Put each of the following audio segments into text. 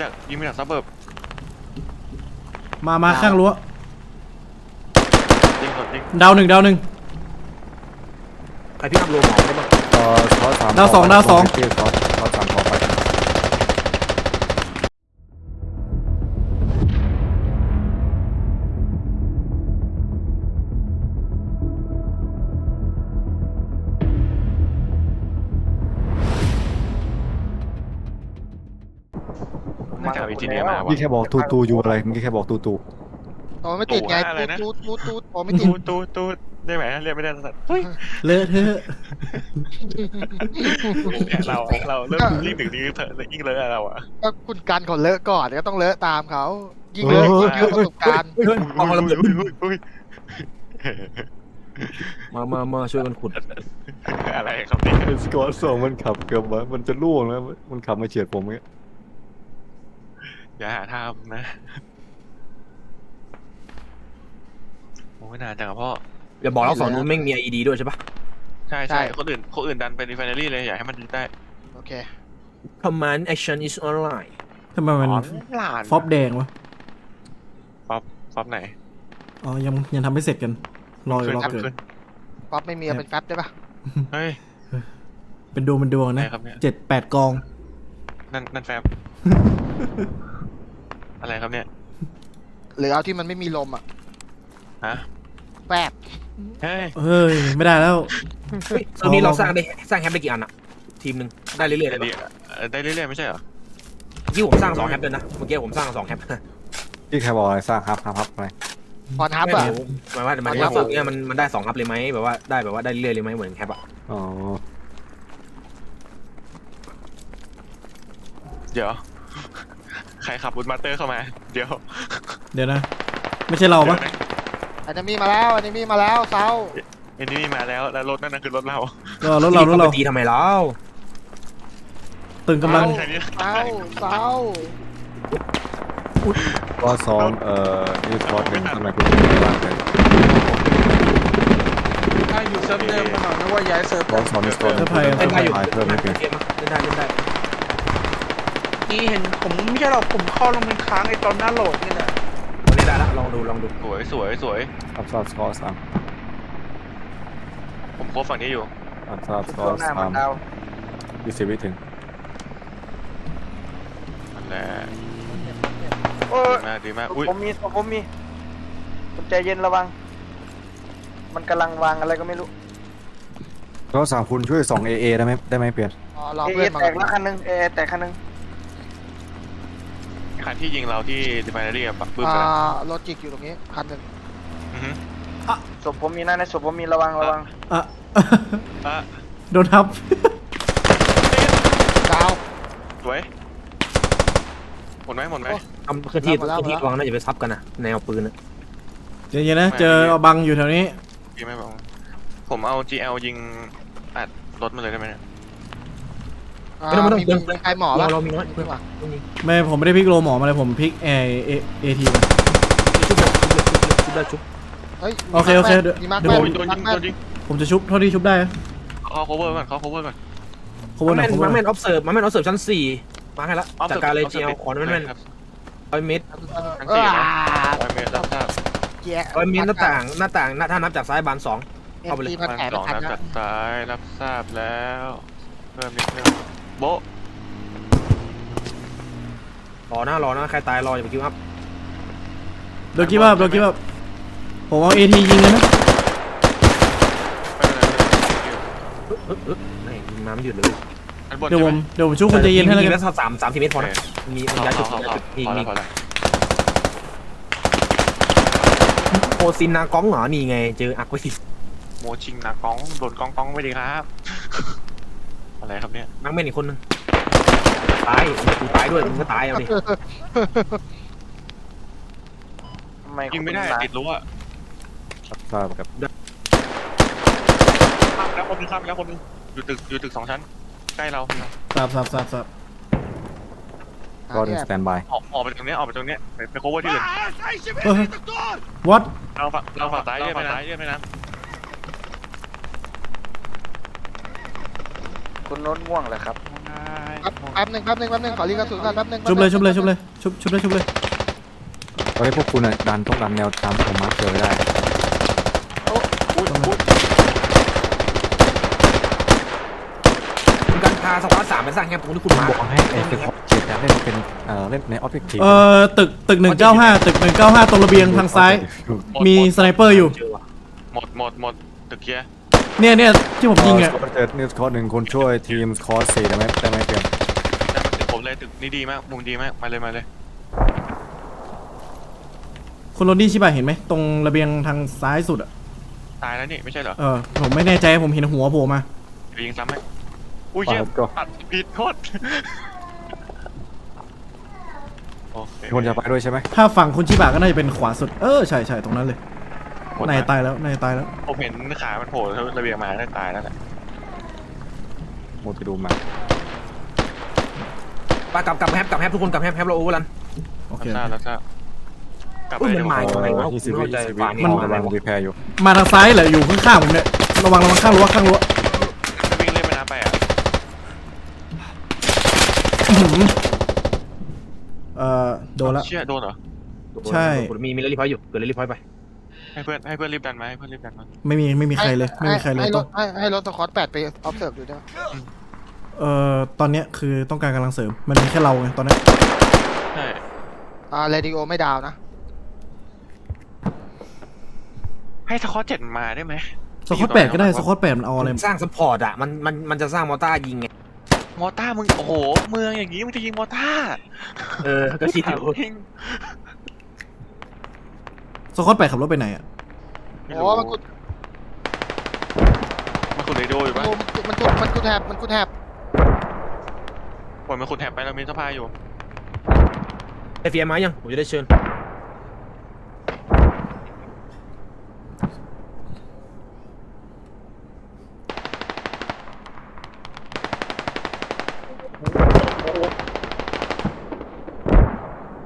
จากยิงมาจากซับเบิร์บมามาข้างรั้วยิงสดยิงดาวหนึ่งดาวหนึ่ง ใครพี่อัพโลหมอได้บ้างเอ่อซอสสามดาวสองดาวสองที่ซอสซอสสามขอไป จะวิจิเนียมาพี่ว่ะแค่บอกตูตูอยู่อะไรเมื่อกี้แค่บอกตูตูโอ้ไม่ติดไงตู่อะไรนะ ตูดตูดตูดโอ้ไม่ติดตูดตูดตูดได้ไหมเรียกไม่ได้สัตว์เฮ้ยเลอะเทอะเนี่ยเราเราเริ่มยิ่งถึงนี้เถอะยิ่งเลยอะเราอะก็คุณกันเขาเลอะก่อนก็ต้องเลอะตามเขายิ่งเลอะยิ่งเยอะประสบการณ์เอามาระเบิดอุ้ยมามามาช่วยกันขุดอะไรครับนี่เป็นสกอร์สองมันขับเกือบว่ามันจะล่วงแล้วมันขับมาเฉียดผมเงี้ย อย่าหาทำนะโอ้ยนานจังอะพ่อ อย่าบอกแล้วฝั่งนู้นแม่งมี IED ด้วยใช่ปะใช่ใช่คนอื่นคนอื่นดันไปรีไฟนารี่เลยอยากให้มันได้ โอเค Command action is online ทำไมมันหลานฟอบแดงวะฟอบฟอบไหนอ๋อ ยังยังทำไม่เสร็จกัน รออยู่รอเกิด ขึ้นป๊อปไม่มีเอาเป็นแฟบได้ปะเฮ้ยเป็นดวงเป็นดวงไหนนะครับเนี่ยเจ็ดแปดกอง นั่นนั่นแฟบ อะไรครับเนี่ย หรือเอาที่มันไม่มีลมอะฮะแฟบเฮ้ยเฮ้ย ไม่ได้แล้วเฮ้ยตอนนี้เราสร้างได้สร้างแฮปได้กี่อันอะทีมหนึ่งได้เรื่อยๆเลยได้ปะได้เรื่อยๆไม่ใช่เหรอเมื่อกี้ผมสร้างสองแฮปเลยนะเมื่อกี้ผมสร้างสองแฮปพี่แค่บอกอะไรสร้างฮับฮับฮับอะไรพรทับอะ หมายว่าหมายถึงว่าฝึกเนี่ยมันมันได้สองแฮปเลยไหมแบบว่าได้แบบว่าได้เรื่อยๆเลยไหมเหมือนแฮปอะอ๋อเดี๋ยวใค รขับบูทมาสเตอร์เข้ามา เดี๋ยวเดี๋ยวนะ ไม่ใช่เราปะอันนี้มีมาแล้ว อันนี้มีมาแล้วเซาเอ็นนี่มาแล้วแล้วรถนั่นนะคือรถเราก็รถเรารถเราพี่ตีทำไมเล่าตึงกำลังเซาเซาเซาซอสสองเอ่อนี่ซอสหนึ่งทำไมคุณไม่ว่างเลยถ้าอยู่เซิร์ฟเดิมมาหน่อยนึกว่าย้ายเซิร์ฟซอสสองนี่ซอสเซอร์ไพรส์เล่นได้อยู่เพิ่มไม่เปลี่ยนเกมอะเล่นได้เล่นได้ นี่เห็นผมไม่ใช่หรอกผมเข้าลงเป็นค้างไอ้ตอนหน้าโหลดนี่แหละเล่นได้ละลองดูลองดูสวยสวยสวยครับซอสสกอร์สามผมโคบฝั่งนี้อยู่ครับซอสสกอตัวร์หน้าสามันมดาวยี่สิบวิถึงนั่นแหละโอ้ยดีมากดีมากอุ้ยผมมีผมมีคุณใจเย็นระวัง มันกำลังวางอะไรก็ไม่รู้ซอสสามคุณช่วยส่องเอเอได้ไหมได้ไหมเปลี่ยน อ๋อรอเอเพื่อนแตมากแล้วคันหนึงเอแตกคันหนึง คันที่ยิงเราที่ดิฟานารี่อะปักปื้มอ่ไปแล้วารถจิกอยู่ตรงนี้คันหนึ่งอือฮึศพผมมีนะในศพผมมีระวังระวังอะ อะโดนทับ ดาว สวยหมดไหมหมดไหมทำเคลื่อนที่หมดแล้วเคลื่อนที่หมดแล้วระวังน่าจะไปซับกันนะแนวปืนอะเดี๋ยวๆนะ เจอบังอยู่แถวนี้ดีไหมบอกผมเอา GL ยิงอัดรถมาเลยได้ไหมเนี่ยอ่า ไม่ต้องไม่ต้องมีเพื่อนมีใครหมอเราปะเรามีน้อยมีเพื่อนว่ะไม่มีไม่ผมไม่ได้พลิกโลหมอมาเลยผมพลิกเอเอเอทีมาชุบเลยชุบเลยชุบเลยชุบได้ชุบเฮ้ยโอเคโอเคเดี๋ยวมีมาร์คเดี๋แมยวนโอ้ยมีโดนมายิร์งคแมโดนนยิงผมจะชุบเท่าที่ชุบได้นะเขา cover ก่อนเขา cover ก่อน ขบวนหแมน่อยนขบวนหแมน่อยนออฟเซิร์ฟมันแมนออฟเซิร์ฟชั้นสี่มาให้ละเอาจัดการเลยเจียวขอแมนแมนครับร้อยเมตรทั้งเอสี่อนะร้อยเมตรรับทราบเจี๊ยร้อยเมตรหน้าต่างหน้าต่างหน้าถ้านับจากซ้ายบานสอง เอ็เข้าไปเลยมจีพัมานแถมสองทันนับนะจากซ้ายรับทราบแล้ว เพิ่มนิดนึง โบะรอหน้ารอนะใครตายรออย่าไปคิวอัพโดนกิ๊บอัพโดนกิ๊บอัพผมเอาเอทียิงเลยนะไม่เป็นไรไม่เป็นไรไม่ยิงน้ำหยุดเลยอันบนเดี๋ยวใช่ผไหมมเดี๋ยวผมชุบคนใจเย็นให้แล้วมีกันแล้วสามสามสี่เมตรพอนะมีพมีอย้ายจุดพอพอมีพอมีแล้วพอแล้วโอซินนากองเหรอนี่ไงเจออักไว้สิโมชิงนะก้องโดนก้องก้องไม่ดีครับ อะไรครับเนี่ยนักเม่นอีกคนนึงตายกูตายด้วยมึงก็ตายเอาดิทำไมยิงไม่ได้คุณติดรั้วครับทราบครับข้ามแล้วคนนึงข้ามแล้วคนนึงอยู่ตึกอยู่ตึกสองชั้น ใกล้เราสับสับสับสับก็ดึงสแตนบาย ออกออกไปตรงเนี้ยออกไปตรงเนี้ยไปไป cover ที่อื่นเฮ้ย what เราฝั่งเราฝั่งซ้ายเลื่อนไปนะเลื่อนไปนะ คุณโน้ตง่วงเหรอครับใช่แป๊บหนึ่งแป๊บหนึ่งแป๊บหนึ่งขอรีกระสุนก่อนแป๊บหนึ่งชุบเลยชุบเลยชุบเลยชุบชุบเลยชุบเลยตอนนี้พวกคุณอะดันต้องดันแนวตามที่ผมมาร์คเจอได้คุณการพาสควอตสามไปสร้างแคมป์ตรงที่คุณมาบอกให้ไอ้เป็นออบเจกต์เล่นเป็นเอ่อเล่นในออบเจกตีฟเอ่อตึกตึกหนึ่งเก้าห้าตึกหนึ่งเก้าห้าตรงระเบียงทางซ้าย มีสไนเปอร์อยู่เจอว่ะหมดหมดหมดตึกเกียร์ เนี่ยเนี่ยที่ผมยิงอะสกอตเจอนิวส์คอร์หนึ่งคนช่วยทีมคอร์สี่ได้ไหมได้ไหมเตรียมแต่มันตึกผมเลยตึกนี่ดีมากมุมดีมากมาเลยมาเลยคุณโรดี้ชิบะเห็นไหมตรงระเบียงทางซ้ายสุดอะตายแล้วนี่ไม่ใช่เหรอเออผมไม่แน่ใจผมเห็นหัวโผล่มา เดี๋ยวยิงซ้ำไหมอุ้ยเยี่ยมก็ตัดผิดโทษโอเคมีคนจะไปด้วยใช่ไหมถ้าฝั่งคุณชิบะก็น่าจะเป็นขวาสุดเออใช่ใช่ตรงนั้นเลย หมดนายนะตายแล้วนายตายแล้ว ผมเห็นขามันโผล่ระเบียงมาได้ตายแล้วแหละหมดไปดูมาไปกลับกลับแฮปกลับแฮปทุกคนกลับแฮปแฮปเราโอเวอร์รันโอเคแล้วทราบแล้วทราบกลับไปอุ้ยเดี๋ยวมันผมมาเอ่ยังไงวะอยี่สิบวิผมไม่ยี่เข้าใจสิบวิฝ่ายนี้มันมันกำลังรีแพร์อยู่มาทางซ้ายเหรออยู่ข้างๆผมเนี่ย ระวังระวังข้างรั้วข้างรั้วจะวิ่งเล่นไปน้ำไปอะอื้อหือเอ่อโดนละเชี่ยโดนเหรอ ใช่ มีมีเรลลี่พอยต์อยู่เกิดเรลลี่พอยต์ไป ให้เพื่อนให้เพื่อนรีบดันมาให้เพื่อนรีบดันมาไม่มีไม่มีใครเลย ไม่มีใครเลยให้รต้อถงให้ให้รถสคอตแปดไปออฟเซิร์ฟดูได้ไหมเอ่อตอนเนี้ยคือต้องการกำลังเสริม มันมีแค่เราไงตอนเนี้ยใช่อ่าเรดิโอไม่ดาวนะ ให้สกอตเจ็ดมาได้ไหมสควอตแปดก็ได้สควอตแปดมันเอาอะไรสร้างซัพพอร์ตอะมันมันมันจะสร้างมอต้ายิงไงมอต้ามึงโอ้โหเมืองอย่างงี้มึงจะยิงมอต้าเออก็คิดอยู่ยิง สควอตแปดขับรถไปไหนอะไม่โอ้รู้มันกุดมันขุดเรดิโออยู่ปะโอ้มันกุดมันกุดแทบมันกุดแทบปล่อยมันขุดแถบไปเรามีสภาอยู่ ไอเฟียมายังผมจะได้เชิญ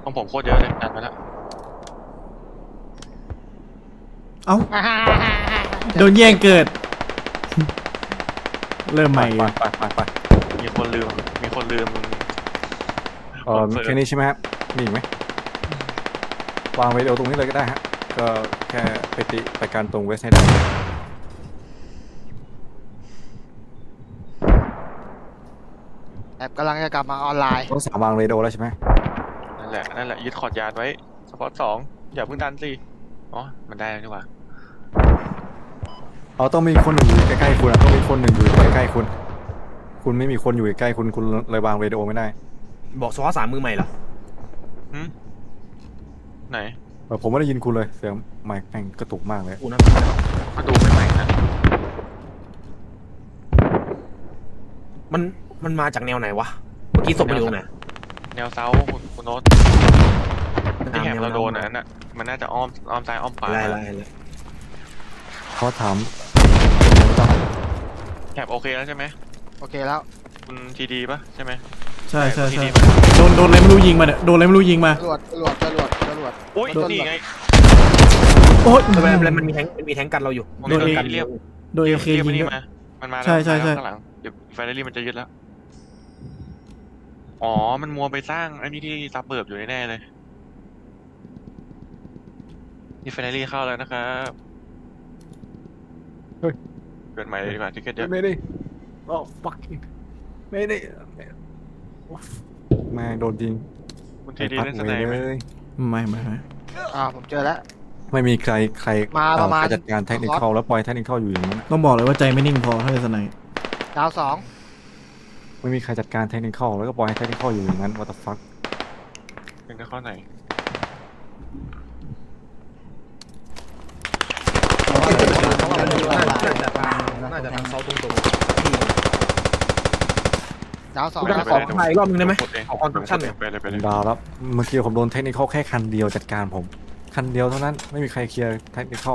ของผมโคตรเยอะเลยดันไปแล้ว เอ้า โดนแย่งเกิด เริ่มใหไปม่ไปไปไปไปมีคนลืม มีคนลืมเออแค่นี้ใช่ไหมครับมีอีกไหมวางไว้เดี๋ยวตรงนี้เลยก็ได้ฮะ ก็แค่ไปติไปการตรงเวสให้ได้แอบกำลังจะกลับมาออนไลน์ต้องสามวางเรดิโอแล้วใช่ไหมนั่นแหละนั่นแหละยึดคอร์ดยานไว้สปอตสองอย่าเพิ่งดันสิอ๋อมันได้แล้วนี่หว่า เอาต้องมีคนหนึ่งอยู่ใกล้ๆคุณอะต้องมีคนหนึ่งอยู่ใกล้ๆคุณ คุณไม่มีคนอยู่ใกล้ๆคุณคุณเลยวางเรดิโอไม่ได้บอกสควอตสามมือใหม่เหรอ หึไหนเออผมไม่ได้ยินคุณเลยเสียงไมค์แม่งกระตุกมากเลยกูนะมาดูไม่ใหม่นะมันมันมาจากแนวไหนวะ เมื่อกี้ศพมันอยู่ตรงไหนแนวเซาคุณคุณโน้ตที่แหกเราโดนอันนั้นน่ะมันน่าจะอ้อมอ้อมซ้ายอ้อมขวาอะไรอะไรอะไร เขาถามแถบโอเคแล้วใช่ไหมโอเคแล้ว คุณทีดีปะใช่ไหมใช่ใช่ทีใช่ดีปะโดนโดนอะไรไม่รู้ยิงมาเนี่ยโดนอะไรไม่รู้ยิงมาจรวดจรวดจรวดจรวดอุ้ยโดนนี่ไงโอ๊ยไม่เป็นไรไม่เป็นไรมันมีแทงมันมีแทงกันเราอยู่โดนโดนกันเรียบโดนเอเรียบเคเรียบยิงนี่ด้วยมามันมาแล้วใช่ใช่ใช่มาแล้วข้างหลังเดี๋ยวไฟเดลี่มันจะยึดแล้วอ๋อ มันมัวไปสร้างไอ้นี่ที่ซับเบิร์บอยู่แน่ๆเลยนี่ไฟเดลี่เข้าแล้วนะครับ เกิดใหม่เลยดีกว่าทิเก็ตเยอะไม่ได้โอ้ fuck ไม่ได้แม่งโดนยิงคุณทีดีเล่นสไอ้ไนพักไหมเลยไม่ไม่ไม่อ่าผมเจอแล้ว ไม่มีใครใครมาประมาณเอ่อจัดการเทคนิคแล้วปล่อยเทคนิคอยู่อย่างนั้นอะต้องบอกเลยว่าใจไม่นิ่งพอถ้าเป็นสไนด์ดาวสองไม่มีใครจัดการเทคนิคแล้วก็ปล่อยให้เทคนิคอยู่อย่างนั้น what the fuck เป็นข้อไหน น่าจะทางเซาตรงตรงดาวสองกูจะขอใหม่รอบนึงได้ไหมกดเองขอ construction หน่อยไปเลยไปผเลยมดาวแล้วเมื่อกี้ผมโดนเทคนิคแค่คันเดียวจัดการผม คันเดียวเท่านั้นไม่มีใครเคลียร์เทคนิค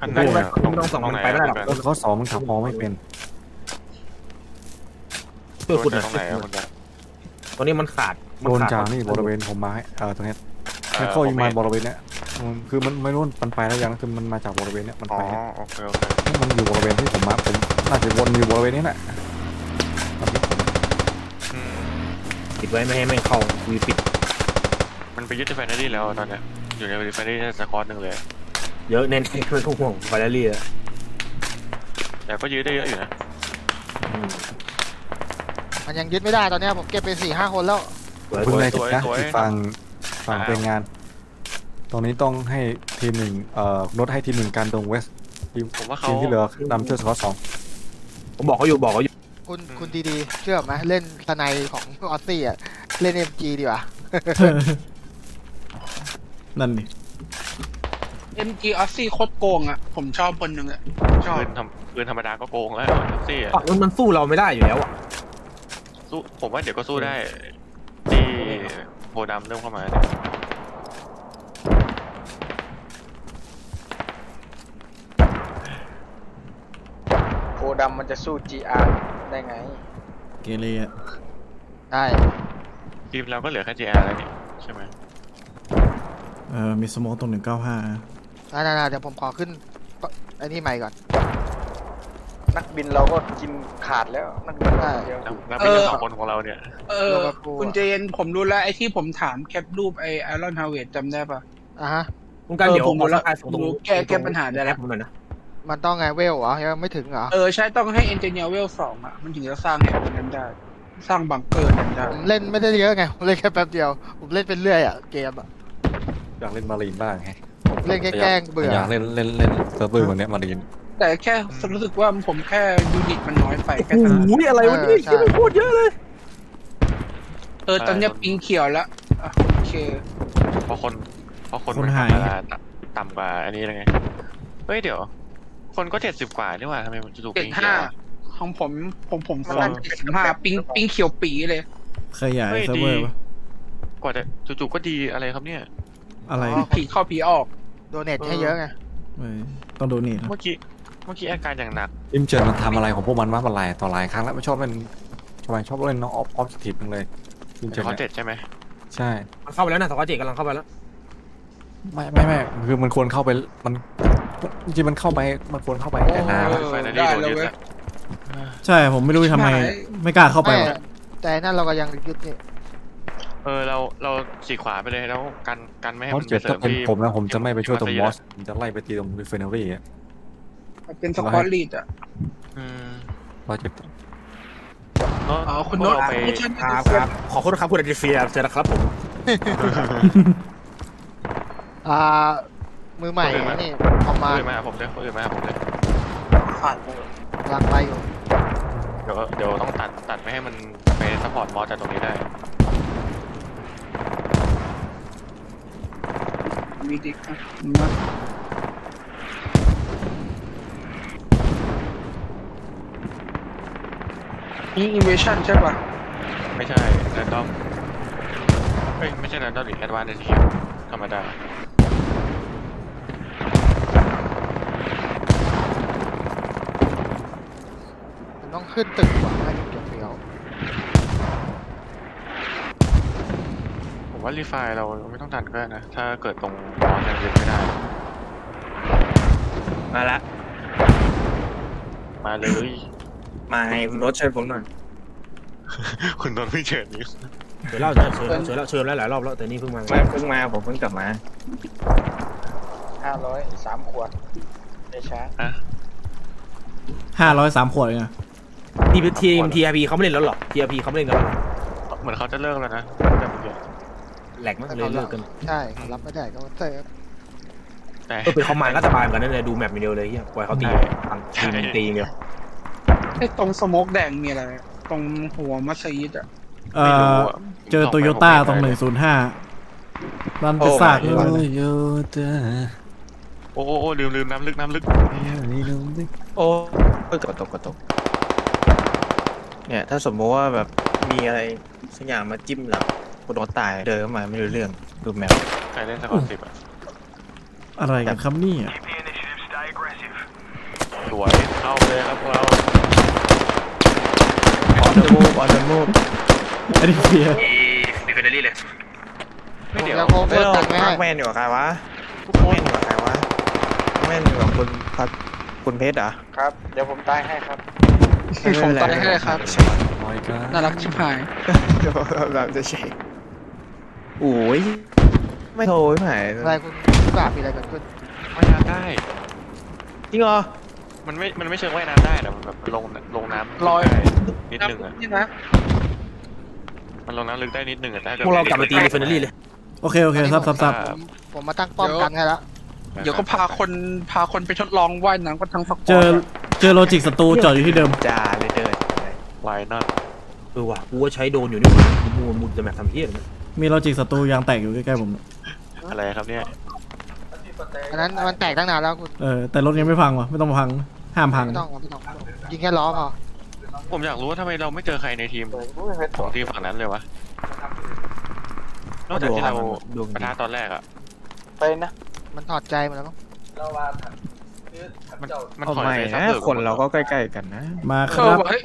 อันไหนไม่อะไม่ต้องส่องมันไปไม่ได้หรอกรถเขาสองมันขับมองไม่เป็นเพื่อคุณตรงไหนอะคุณจะตอนนี้มันขาดโดนจากนี่บริเวณผมมาให้เออตรงเนี้ยแค่เข้ายิงมาบริเวณเนี้ย อืมคือมันไม่รู้มันไปแล้วยังคือมันมาจากบริเวณเนี้ยมันอ๋อไปเนี่ยโอเคโอเคมันอยู่บริเวณที่ผมมาผมน่าจะวนอยู่บริเวณนี้แหละอืมปิดไว้ไม่ให้แม่งเข้าวีปิดมันไปยึดที่แฟนดี้แล้วตอนเนี้ยอยู่ในแฟนดี้สกอตหนึ่งเลย เยอะแน่นไม่ต้องห่วงไฟแลลี่อะแต่ก็ยืดได้เยอะอยู่นะอืมมันยังยึดไม่ได้ตอนเนี้ยผมเก็บไปสี่ห้าคนแล้ว สวยคุณสวยนายจัดนะอีกฝั่งฝั่งเป็นงาน ตรงนี้ต้องให้ทีมหนึ่งเอ่อลดให้ทีมหนึ่งการตรงเวสทีมผมว่าเขาทีมที่เหลือนำช่วยสกอตสองผมบอกเขาอยู่บอกเขาอยู่คุณคุณดีๆเชื่อไหมเล่นสไนของออสซี่อะเล่นเอ็มจีดีกว่านั่นนี่ MG ออสซี่โคตรโกงอะ ผมชอบคนหนึ่งอะ ชอบ ปืนทำปืนธรรมดาก็โกงแล้วแท็กซี่อะฝั่งนู้นมันสู้เราไม่ได้อยู่แล้วอะสู้ผมว่าเดี๋ยวก็สู้ได้ที่โพดำเริ่มเข้ามาเนี่ย ดำมันจะสู้ GR ได้ไง เกเรอะได้ ทีมเราก็เหลือแค่ JR แล้วนี่ใช่ไหมเออมีสโมองตรงหนึ่งเก้าห้าได้ๆๆเดี๋ยวผมขอขึ้นไอ้นี่ใหม่ก่อน นักบินเราก็กินขาดแล้ว นักบินเราเดียวแล้วแล้วเป็นเออสองคนของเราเนี่ย เออคุณเจนผมรู้แล้วไอ้ที่ผมถามแคปรูปไอ้ไอรอนฮาวเวดจำได้ปะอะฮะ คุณการเออเดี๋ยวผมรู้แล้วขอส่งตรงรู้แก้แก้ปัญหาได้แล้ว ผมหน่อยนะ มันต้องไงเวลเหรอยังไม่ถึงเหรอ เออ ใช่ต้องให้เอนจิเนียร์เวลสองอะ มันถึงจะสร้างแหบนั้นได้ สร้างบังเกอร์นั้นได้ ผมเล่นไม่ได้เยอะไงผมเล่นแค่แป๊บเดียว ผมเล่นเป็นเรื่อยอะเกมอะอยากเล่นมารีนบ้างไงเล่นแค่แกล้งเบื่ออยากเล่นเล่นเล่นเซิร์ฟเวอร์วันนี้มารีนแต่แค่รู้สึกว่าผมแค่ยูนิตมันน้อยไปแค่โอ้นั้นโหอะไรวะเนี่ยเออใช่ที่มันโคตรเยอะเลยเออตอนเนี้ยปิงเขียวแล้วอะโอเคเพราะคนเพราะคนคนมันหายธรรมดาต่ำต่ำกว่าอันนี้เลยไงเฮ้ยเดี๋ยว คนก็เจ็ดสิบกว่านี่หว่าทำไมมันจะถูกเจ็ดปีเขียห้าวอะ ของผมผมผมมันฟอน่างจะเจ็ดสิบห้าปิงปิงเขียวปีเลย ขยายเฮ้ยเซิร์ฟเวอร์ดี ปะกว่าจะจู่ๆก็ดีอะไรครับเนี่ย อะไรอ๋อ ผีเข้าผีออก โดเนทให้เยอะไงเออต้องดูนี่นะเมื่อกี้เมื่อกี้อาการอย่างหนัก อิมเจนมันทำอะไรของพวกมันวะมันหลายต่อหลายครั้งแล้วไม่ชอบเล่นทำไมชอบเล่นน้องออฟออฟสติปจังเลยอิมเจนเขาเนี่ยเจ็ดใช่ไหมใช่ มันเข้าไปแล้วนะสกอตเจกำลังเข้าไปแล้ว ไม่ไม่ไม่คือมันควรเข้าไปมัน จริงๆมันเข้าไปมันควรเข้าไปแต่นานแล้วเออไฟนาได้ดี้โดนแล้วยึดเว้ยแล้ว ใช่ผมไม่รู้ทำไมใช่ไม่กล้าเข้าไปไม่วะแต่นั่นเราก็ยังยึดนี่เออเราเราฉีกขวาไปเลยแล้วกันกันไม่ให้มอมัสนเจ็ดไปเสริถ้ามเป็นที่ผมนะผมจะไม่ไปช่วยตรงที่มอมัสสผมจะไล่ไปตีตรงรีเฟนเนอรี่อะเป็นสกอตลีดอะอืมมอสเจ็ดเนอะอ๋อคุณพโน้วตกเราไปไม่ใช่ครับครับขอโทษครับคุณอดิเฟียเจอแล้วครับผมอ่า มือใหม่นี่เอาคมานอื่นมาหาผมเลยคนอื่นมาหาผมเลยผ่านเลยกำลังไปอยู่เดี๋ยวเดี๋ยวต้องตัดตัดไม่ให้มันไปซัพพอร์ตมอสจากตรงนี้ได้มีดิอะมานี่อินเวชั่นใช่ป่ะไม่ใช่แรนดอมเฮ้ยไม่ใช่แรนดอมหรือแอดวานซ์ทีธรรมดา ต้องขึ้นตึกกว่าน่าจะเก็บเฟียวผมว่ารีไฟล์เราไม่ต้องตัดก็ได้นะ ถ้าเกิดตรงมอสยังยึดไม่ได้ มาละ มาเลย มาให้คุณรถช่วยผมหน่อย คุณโดนพี่เฉินนี่เชิญแล้วเชิญแล้วเชิญแล้วเชิญแล้วหลายรอบแล้วแต่นี่เพิ่งมาไม่เพิ่งมาผมเพิ่งกลับมาห้าร้อยสามขวดไม่ช้า ห้าร้อยสามขวดเองอะ ทีมทีมทีอาร์พีเขาไม่เล่นแล้วหรอทีอาร์พีเขาไม่เล่นกันแล้วหรอเหมือนเขาจะเลิกแล้วนะแต่เมื่อกี้แหลกมากเลยเลิกกันใช่รับไม่ได้ก็เซิร์ฟแต่เออเป็นเขามาก็สบายเหมือนกันนั่นเลยดูแมปอย่างเดียวเลยเฮียปล่อยเขาตีตังทีมตีอย่างเดียวไอ้ตรงสโมกแดงมีอะไร ตรงหัวมัสยิดอะเอไม่รู้ออะเจอโตโยต้าตรงหนึ่งศูนย์ห้ารันเป็นซากเลยโยตาโอ้โอ้โอ้ลืมลืมน้ำลึกน้ำลึกโอ้เอ้ยกดตกกดตก เนี่ย ถ้าสมมติว่าแบบมีอะไรสักอย่างมาจิ้มหลังคุณรถตายเดินเข้ามาไม่รู้เรื่องดูแมวใครเล่นสกอร์สิบอะอะไรกันครับเนี่ยสวยเข้าเลยครับพวกเราออนเดอะมูฟออนเดอะมูฟอันนี้เฟียดีเฟนเดอรี่เลย ไม่เดี๋ยวยังโคเวเฮ้อยร์เราตังค์ไม่มาให้ร์กแมนอยู่กับใครวะแมนอยู่กับใครวะแมนอยู่กับคุณพัดคุณเพชรเหรอครับ เดี๋ยวผมตายให้ครับ ผมตายให้เลยครับโอ้ยก็น่ารักชิบหายแบบจะใช่โอ้ยไม่โทรไม่หายอะไรคุณพี่บาปมีอะไรเกิดขึ้นว่ายน้ำได้ จริงเหรอมันไม่ มันไม่เชิงว่ายน้ำได้แต่มันแบบลงลงน้ำลอยได้นิดนึงอะนี่นะมันลงน้ำลึกได้นิดนึงอะถ้าเกิดพวกเรากลับมาตีรีเฟนเนอรี่เลย โอเค โอเคซับซับซับผมผมมาตั้งป้อมกันให้ละ เดี๋ยวก็พาคนพาคนไปทดลองว่ายน้ำกันทั้งสควอตเจอเจอโลจิกศัตรูจอดอยู่ที่เดิม จ่าเลยเดินวายนอตเออว่ะกูว่าใช้โดรนอยู่นี่หว่ามูมูจะแมททำเพี้ยอะไรเนี่ยมีโลจิกศัตรูยางแตกอยู่ใกล้ๆผม อะไรครับเนี่ยอันนั้นมันแตกตั้งนานแล้วคุณเออแต่รถยังไม่พังวะไม่ต้องมาพัง ห้ามพัง ไม่ต้องไม่ต้องยิงแค่ล้อพอผมอยากรู้ว่าทำไมเราไม่เจอใครในทีมของทีมฝั่งนั้นเลยวะนอกจากที่เราดวงปะดีทะตอนแรกอะไปนะมันถอดใจหมดแล้วมั้ง มันมันเอาถอยใหม่ไปซับนะเบิกคนเราก็ใกล้ๆกันนะ มาคเออรับว่ะเฮ้ย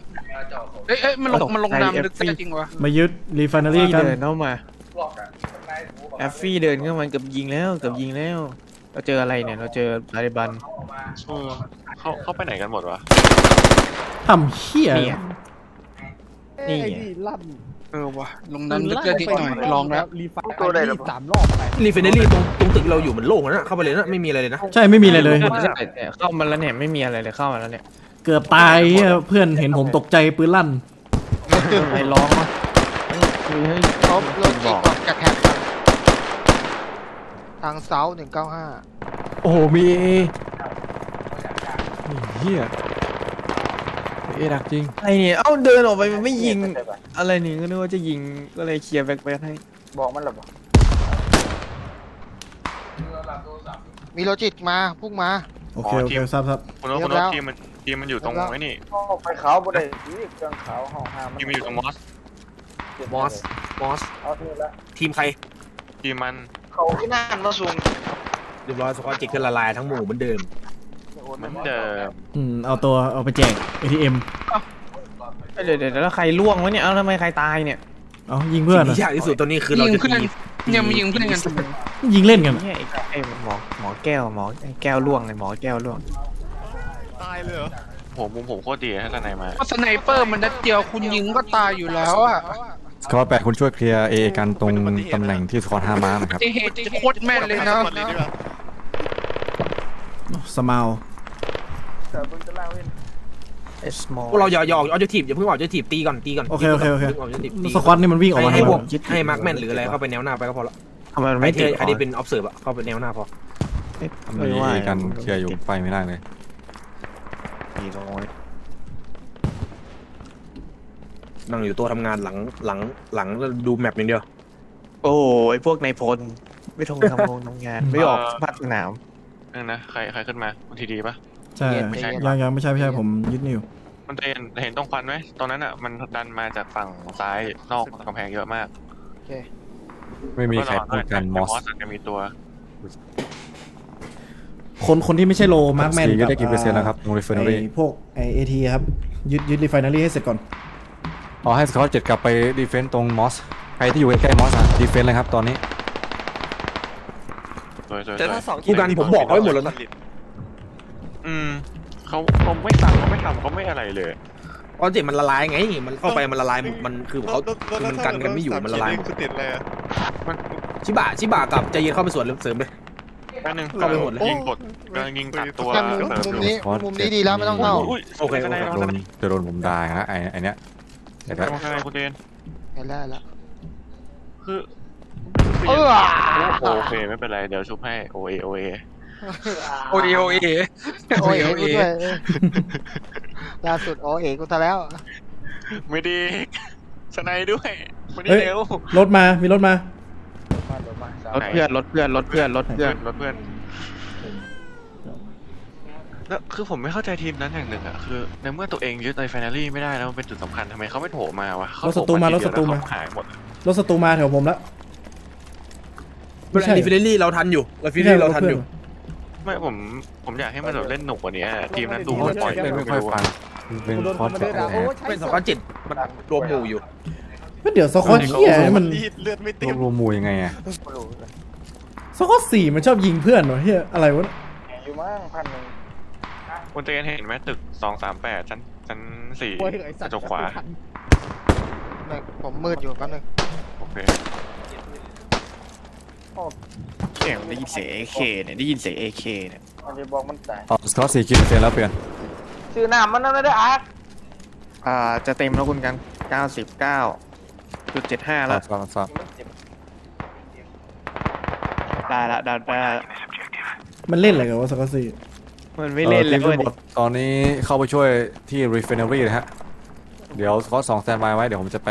เอ้ยเอ้ยมันลงมันลงน้ำลึกได้จริงวะมายึดรีฟินอรี่ฟี่กัน เดินเข้ามาแอฟฟี่เดินเข้ามาเกือบยิงแล้วเกือบยิงแล้ว เราเจออะไรเนี่ย เราเจอตาลิบัน เออเขาเขาไปไหนกันหมดวะ ทำเหี้ยเนี่ย นี่ไง เออว่ะลงน้ำลึกได้นิดหน่อยลองแล้วตัวใดหรอรีเฟนเนอรี่ตรงตรงตึกเราอยู่เหมือนโล่งแล้วนะเข้าไปเลยนะไม่มีอะไรเลยนะใช่ไม่มีอะไรเลยใช่เนี่ยเข้ามาแล้วเนี่ยไม่มีอะไรเลยเข้ามาแล้วเนี่ยเกือบตายเหี้ยเพื่อนเห็นผมตกใจปืนลั่นไอ้ร้องวะเฮ้ยเฮ้ยลบโลจิกออกจากแท็บก่อนทางเซาหนึ่งเก้าห้าโอ้โหมีเอเฮีย เอดักจริงอะไรเนี่ยเอ้าเดินออกไปมันไม่ยิงอะไรนี่ก็นึกว่าจะยิงก็เลยเคลียร์แบ็คแบ็คให้บอกมันหรอปะมีโลจิกมาพุ่งมา โอเคโอเคซับซับคุณโน้ตเรียบคุณโน้ตแล้วทีมมันทีมมันอยู่ตรงเรียบแล้วไอ้นี่ไปขาวบ่ได้สีเครื่องขาวห้องห้ามันทีมมันอยู่ตรงมอสมอสมอสเอานี่ละทีมใครทีมมันเขาที่นั่นมาสูงเรียบร้อยสกอตจิกคือละลายทั้งหมู่เหมือนเดิม เหมือนเดิมอืมเอาตัวเอาไปแจก ATM เดี๋ยวเดี๋ยวแล้วใครล่วงวะเนี่ย เอ้าทำไมใครตายเนี่ยเอายิงเพื่อนสิ่งอะที่ยากที่สุดตอนนี้คือเรายิงจะเพื่อนตียังมียิงเพื่อนกันทำไมยิงเล่นกันอะเนี่ยไอ้ไอ้หมอหมอแก้วหมอไอ้แก้วล่วงเลยหมอแก้วล่วง โหมุมผมโคตรดีถ้าทนายมา เพราะสไนเปอร์มันนัดเดียวคุณยิงก็ตายอยู่แล้วอะสกอตแปดคุณช่วยเคลียร์เอกันตรงตำแหน่งที่สกอตห้ามานะครับที่เหตุโคตรแม่นเลยนะ สมาว แต่เพิ่งจะเล่าเห็นไอ้สมอลพวกเราอย่าอย่าออกจะถีบอย่าเพิ่งออกจะถีบตีก่อนตีก่อนโอเคโอเคโอเคพิ่งออกจะถีบตีสควอตนี่มันวิ่งออกมาให้ทำพวกไมให้มาร์กแมนหรืออะไรเข้าไปแนวหน้าไปก็พอละทำไมมันใครไม่ที่ติดใครที่เป็นออฟเซิร์ฟอะเข้าไปแนวหน้าพอมีเอกันเคลียร์อยู่ไปไม่ได้เลยมีตรงนี้นั่งอยู่ตัวทำงานหลังหลังหลังแล้วดูแมปอย่างเดียวโอ้ไอ้พวกในายพลไม่ทงทำงงทำงาน ไม่ออกภาคสนามนั่นนะ ใคร ใครขึ้นมาทีดีปะ ใช่ไม่ใช่ ยังยังไม่ใช่ไม่ใช่ผมยึดนิ้วมันจะเห็นเห็นตรงควันไหมตอนนั้นอะมันดันมาจากฝั่งซ้ายนอกกำแพงเยอะมากไม่มีใครป้องกันมอสอาจจะมีตัว คนคนที่ไม่ใช่โลมาร์กแมนสี่ยึดได้กี่เปอร์เซ็นต์แล้วครับตรง refinery พวกไอเอทีครับ ยึดยึดรีฟินอรี่ให้เสร็จก่อนอ๋อให้สกอตเจ็ดกลับไปดีเฟนต์ตรงมอสใครที่อยู่ใกล้ๆมอสอะดีเฟนต์เลยครับตอนนี้สวยสวยแต่สวถ้ายสองผู้การผมบอกเขาไว้หมดแล้วนะ อืมเขาเขาไม่สั่งเขาไม่ทำเขาไม่อะไรเลยเพราะจิตมันละลายไง มันเข้าไปมันละลายหมดมันคือเขาคือมันกันกันไม่อยู่มันละลายหมดคือติดอะไรอะมันชิบะชิบะกับใจเย็นเข้าไปสวนเสริมเลย แป๊บนึงเข้าไปหมดเลย ยิงกดกำลังยิงตัดตัวแต่มุมเสริมมุมอยู่นี้มุมนี้ดีแล้วไม่ต้องเข้าอุ้ยโอเคทนายโอเคโดนจะโดนผมด่าฮะไอไอเนี้ยเดี๋ยวทนะนายคุณเดนเห็นแล้วเห็นแล้วคือเออโอเคไม่เป็นไรเดี๋ยวชุบให้โอเอโอเอ โอเอโอเอโอ้ยกูด้วยเออล่าสุดโอ้เอ๋กูซะแล้ว ไม่ดีสไนด์ด้วยวันนี้เฮ้ยเร็วรถมา มีรถมามาเดี๋ยวมาสามรถเพื่อน รถเพื่อน รถเพื่อน รถเพื่เพื่ออนนรถเพื่อน แล้วคือผมไม่เข้าใจทีมนั้นอย่างหนึ่งอะคือในเมื่อตัวเองยึดในแฟนนารี่ไม่ได้แล้วมันเป็นจุดสำคัญทำไมเขาไม่โผล่มาวะเขารถศัตรูมารถศัตรูมาเขหายหมด รถศัตรูมาแถวผมแล้วไม่ใช่รีฟินลี่เราทันอยู่รีฟินลี่เราทันอยู่ ไม่ผมผมอยากให้มันแบบเล่นหนุกกว่านี้อะทีมนั้นดูมอสปล่อยเล่นไม่ค่อยฟังเป็นคอร์สแบบแหละเป็นสกอตจิตมันรวมหมู่อยู่ก็เดี๋ยวสควอตเฮียมันรีดเลือดไม่รเต็วมบรวมหมู่ยังไงอะสควอตสี่มันชอบยิงเพื่อนวะเฮียอะไรวะอยู่มั้งพันหนึ่งคุณเจนเห็นไหมตึกสองสามแปดชั้นชั้นสี่โอ้ยกไอ้สัตระว์จกขวาหนึ่งผมมืดอยู่แป๊บนึงโอเค เสียงได้ยินเสียงเอเคเนี่ยได้ยินเสียงเอเคเนี่ยมันจะบอกมันตายอ๋อสกอตสี่คิวเปลี่ยนแล้วเปลี่ยนซื้อน้ำมันนั่นไม่ได้อาร์ตอ่าจะเต็มแล้วคุณกันเก้าสิบเก้าจุดเจ็ดห้าคแล้รัวบครับครับได้ละได้ได้ละมันเล่นอะไรกันวะสกอตซี่มันไม่เล่นอ่อเลยทีมเว้ยทั้งหมดตอนนี้เข้าไปช่วยที่ refinery นะฮะ เดี๋ยวสกอตสองแซนบายไว้ เดี๋ยวผมจะไป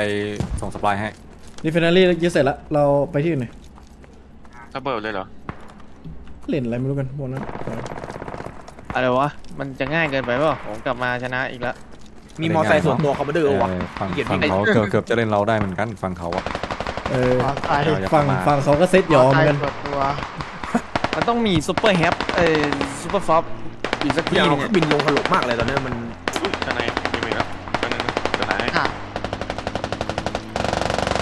ส่งสปายให้รีเฟนนารี่ยึดเสร็จแล้วเราไปที่อื่นหน่อย ระเบิดเลยเหรอ เล่นอะไรไม่รู้กันพวกนั้นอะไรวะ มันจะง่ายเกินไปเปล่าผมกลับมาชนะอีกแล้ว มีมอไซค์ส่วนตัวเขามาด้วยเหรอวะเออฝั่งเกลียดฝั่งไม่เขาเกือบเกือบจะเล่นเราได้เหมือนกันฝั่งเขาอะเออวางไฟเดี๋ยวอย่าฝั่งประมาทฝั่งเขาก็เซตหยอมเหมือนกันวางไฟส่วนตัวมันต้องมีซูเปอร์แฮปเอ่อซูเปอร์ฟอปอีกสักอทีย่างหนึเรางเคอะรื่องบินลงถล่มมากเลยตอนนี้มันอุ้ยชั้นในมีมีแล้วอันนึงนะเดี๋ยวหาให้อะ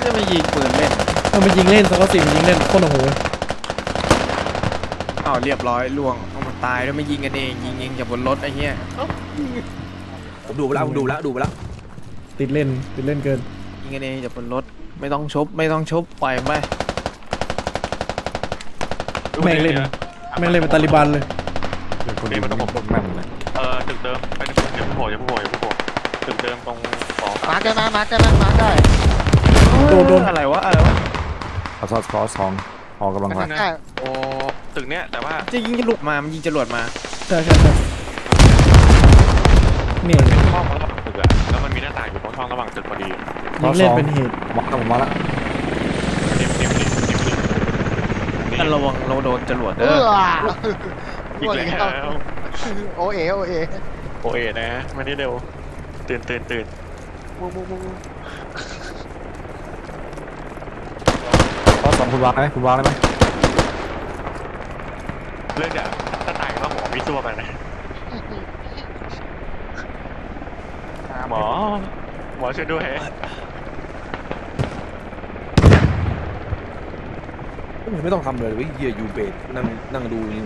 จะมายิงปืนเล่นเอามันยิงเล่นสกอตซี่มันยิงเล่นโคตรโหดอ้าว เรียบร้อยล่วงเอามันตายแล้วไม่ยิงกันเองยิงเองจากบนรถไอ้เหี้ยผมดูไปแล้วผมดูแล้วดูไปแล้วติดเล่นติดเล่นเกินยิงกันเองจากบนรถไม่ต้องชบไม่ต้องชบปล่อยมันไปแม่งเล่นแม่งเล่นเป็นตาลิบันเลยเป็นคนดีมันต้องผมแม่นเลยเออตึกเดิมไปอย่าเพิ่งโผล่อย่าเพิ่งโผล่อย่าเพิ่งโผล่ตึกเดิมตรงสองมาร์กได้ไหมมาร์กได้ไหมมาร์กได้โดนโดนอะไรวะอะไรวะเอาซอสคอสสองออกกำลังไม่ไปใช่นะได้โอ้ ตึกเนี้ยแต่ว่าจะยิงจรวดมา มันยิงจรวดมา ใช่ใช่ใช่เนี่ยเป็นช่องระหว่างตึกอะแล้วมันมีหน้าต่างอยู่ตรงช่องระหว่างตึกพอดียิงเล่นเป็นเหตุมาแล้วผมมาแล้วนิ่มนิ่มนิ่มนิ่มนิ่มท่านระวังเราโดนจรวดเอเด้อออีกแล้วโอเอโอเอโอเอนะมานี่เร็วตื่นตื่นตื่นมูมูมูมูซอสสองคุณวางได้ไหมคุณวางได้ไหม เรื่องเนี่ยถ้าตายก็หมอวิศวไปนะหมอ หมอช่วยด้วยไม่ต้องทำเลยเว้ยเฮียยูเบสนั่งนั่งดูนี่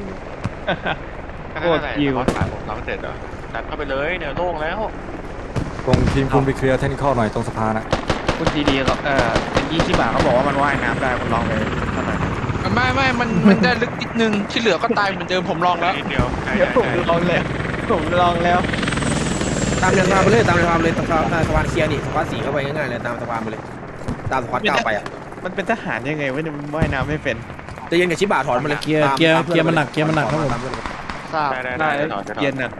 โคตรยิวเขาถ่ายผมทำเสร็จเหรอดันเข้าไปเลยเนี่ยโล่งแล้วตรงทีมคุณไปเคลียร์เทคนิคหน่อยตรงสะพานนะคุณดีๆเขาเอ่อเป็นยี่สิบบาทเขาบอกว่ามันว่ายน้ำได้คุณลองไปเท่า ไหร่ไม่ไม่มันมันได้ลึกนิดนึงที่เหลือก็ตายเหมือนเดิมผมลองแล้วนิดเดียวใช่เดี๋ยวผมใช่ลองแล้วผมลองแล้วตามเรือสะพานไปเลยตามเรือสะพานไปเลยสะพานหน้าสะพานเคลียร์นี่สะพานสีเข้าไปง่ายๆเลยตามสะพานไปเลย ตามสะพานเก้าไปอะมันเป็นทหารยังไงวะเนี่ยมันว่ายน้ำไม่เป็นจะเย็นกับชิบะถอนมาเลยเกียร์ตามเกียร์ตาพื่อเกียร์มันหนักเกียร์มันหนักครับผม ตาเพื่อนทราบได้ได้ได้ได้ถอนจะถอเย็นนอะ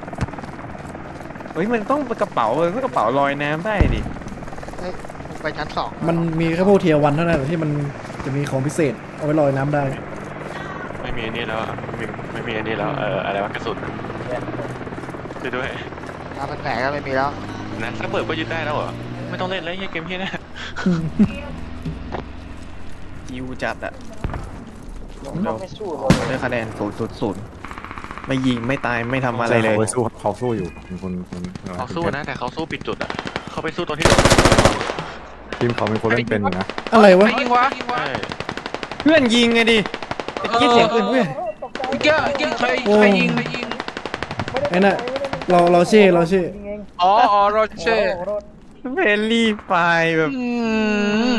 เฮ้ยมันต้องเป็นกระเป๋าเลยมันกระเป๋าลอยน้ำได้ดิไปชั้นสองมันมีแค่พวกเทียร์วันเท่านั้นที่มันจะมีของพิเศษ เอาไว้ลอยน้ำได้ ไม่มีอันนี้แล้วไม่มีไม่มีอันนี้แล้วเอออะไรวะกระสุนช่วยด้วยตามเป็นแผลก็ไม่มีแล้ว นะถ้าเปิดก็ยึดได้แล้วเหรอไม่ต้องเล่นแล้วไอ้เกมที่นี่ยิวจัดอะเราไม่สู้เลยได้คะแนนศูนย์ศูนย์ศูนย์ไม่ยิงไม่ตายไม่ทำอะไรเลย เขาสู้เขาสู้อยู่คุณคุณคุณเขาสู้นะแต่เขาสู้ปิดจุดอะเขาไปสู้ตรงที่ทีมเขาเป็นคนเล่นเป็นอยู่นะอะไรวะใครยิงวะ ใช่ เพื่อนยิงไงดิยิงเสียงปืนเพื่อนเก้เก้ใครโอ้ใครยิงใครยิงไอ้น่ะเราเราเช่เราเช่อ๋ออ๋อโรเช่เวลี่ไฟแบบ อืม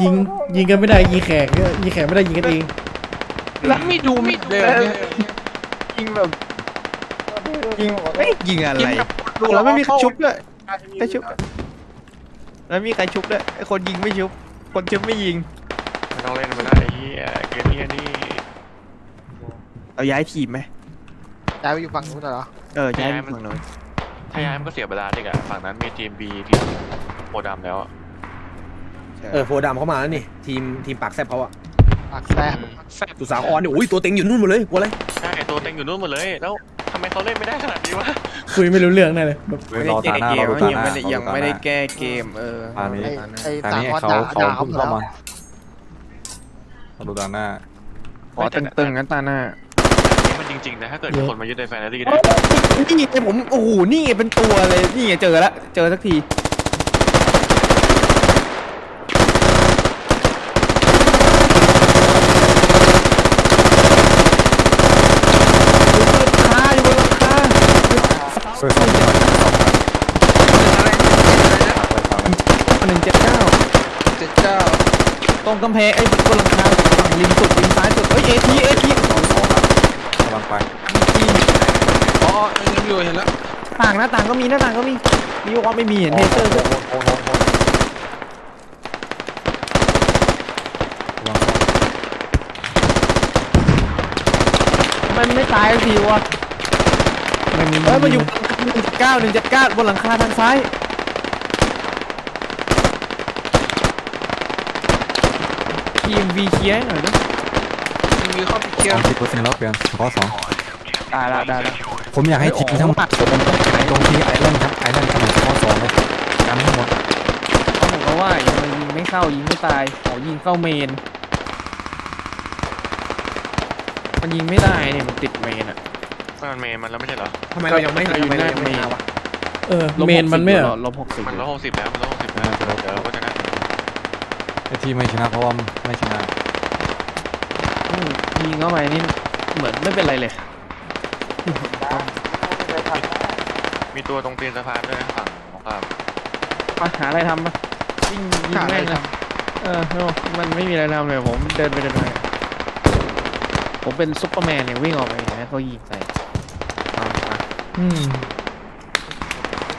ยิงยิงกันไม่ได้ยิงแขกก็ยิงแขกไม่ได้ยิงกันเองแล้วไม่ดูมิดเลยยิงแบบยิงไม่ยิงอะไรยิงแบบแล้วไม่มีใครชุบด้วยใครชุบแล้วมีใครชุบด้วยไอคนยิงไม่ชุบ คนชุบไม่ยิง ไม่ต้องเล่นไปแล้วไอ้เหี้ยเกมนี้นี่เอาย้ายทีมไหมย้ายไปอยู่ฝั่งนู้นเหรอเออย้ายไปฝั่งโน้นถ้าย้ายมันก็เสียเวลาดิอะฝั่งนั้นมีทีมบีทีมโพดำแล้วอะเออโฟดามเข้ามาแล้วนี่ ทีมทีมปากแซบเขาอะปากแซ่บสุสาครเนี่ยโอ้ยตัวเต็งอยู่นู่นหมดเลยกลัวอะไรใช่ตัวเต็งอยู่นู่นหมดเลย แล้วทำไมเขาเล่นไม่ได้ขนาดนี้วะคุยไม่รู้เรื่องแน่เลยแบบเว้ยไม่รได้อแก้ตาหน้าเกรอมดูตายังหน้าไม่ได้ยังไม่ได้แก้เกมเออตานี้ไอ้ไอ้ตาสามนี้คนเขาด่าเขาด่าเขาพุ่งหมดเข้าแล้ว มาดูตาหน้าขอตึงๆกันตาหน้านี่มันจริงๆนะถ้าเกิดมีคนมายึดไนแฟนตาซีได้นี่ไงผมโอ้โหนี่เป็นตัวเลยนี่เจอแล้วเจอสักทีสวยสวยหนึ่งเจ็ดเก้าเจ็ดเก้าตรงกำแพงไอ้บนหลังคา ริมสุดริมซ้ายสุดเอ้ยเอทีเอทีสองสองครับกำลังไปอ๋อยังยังอยู่เห็นแล้วต่างหน้าต่างก็มีหน้าต่างก็มีมีว่าไม่มีเห็นเทเซอร์ด้วยโอนโอนโอนโอนกำลังเข้าทำไมมันไม่ตายสักทีวะไม่มีเอ้ยมันอยู่หนึ่งเก้าหนึ่งเจ็ดเก้าบนหลังคาทางซ้าย ทีมวีเคลียร์หน่อยนะยังมีเข้าไปเคลียสร์องสิบเปอร์เซ็นต์แล้วเปลี่ยนเฉพาะสองได้ละได้ละผมอยากให้ทีมทั้งหมดตรงที่ไอแลนด์ครับไอแลนด์กำลังเฉพาะสองเลยกันทั้งหมดเขาบอกว่าว่ายังยิงไม่เข้ายิงไม่ตายขอยิงเข้าเมน มันยิงไม่ได้เนี่ยมันติดเมนอะ มันเมย์มันแล้วไม่ใช่เหรอ ทำไมเรายังไม่ทำไมเรายังไม่มาวะเออ เมนมันไม่เหรอลบหกสิบมันลบหกสิบแล้วมันลบหกสิบแล้วเดี๋ยวเราก็จะนัด ไอทีมไม่ชนะเพราะว่าไม่ชนะอืมยิงเข้าไปนี่เหมือนไม่เป็นไรเลยมีตัวตรงตีนสะพานด้วยนะฝั่งของข้ามมาหาอะไรทำปะวิ่งยิงแม่งเลยเออโน่มันไม่มีอะไรทำเลยผมเดินไปเดินมาผมเป็นซุปเปอร์แมนเนี่ยวิ่งออกไปเห็นไหมเขายิงใส่เอามาอืม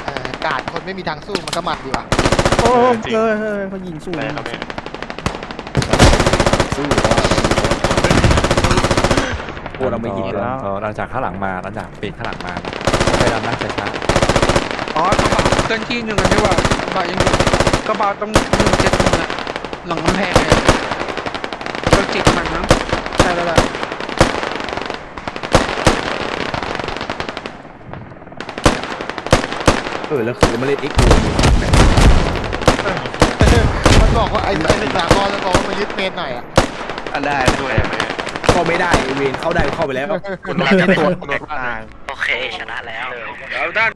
เอ่อกาดคนไม่มีทางสู้มันก็มันดีว่ะโอ้ยเออเออเขายิงสู้อะไรนะครับ เนี่ยสู้โอ้เราไม่ยิงแล้วเออหลังจากข้างหลังมาหลังจากปีกข้างหลังมาไปดันนั่งช้าอ๋อกระบะเคลื่อนที่หนึ่งกันใช่ป่ะกระบะยังอยู่กระบะต้องหนึ่งเจ็ดหนึ่งอะหลังกำแพงเลยเราจิตมันนะใช่แล้วล่ะเออแล้วคือมาเล่นเอ็กโมันบอกว่าไอ้ไอ้หนึ่งสามอแล้วบอกว่ามายึดเมนหน่อยอะ อะได้ด้วยไหมเข้าไม่ได้เวนเข้าได้เข้าไปแล้วคุณโดนจับตัวคุณโดนว่าตายโอเคชนะแล้วเอาด้าน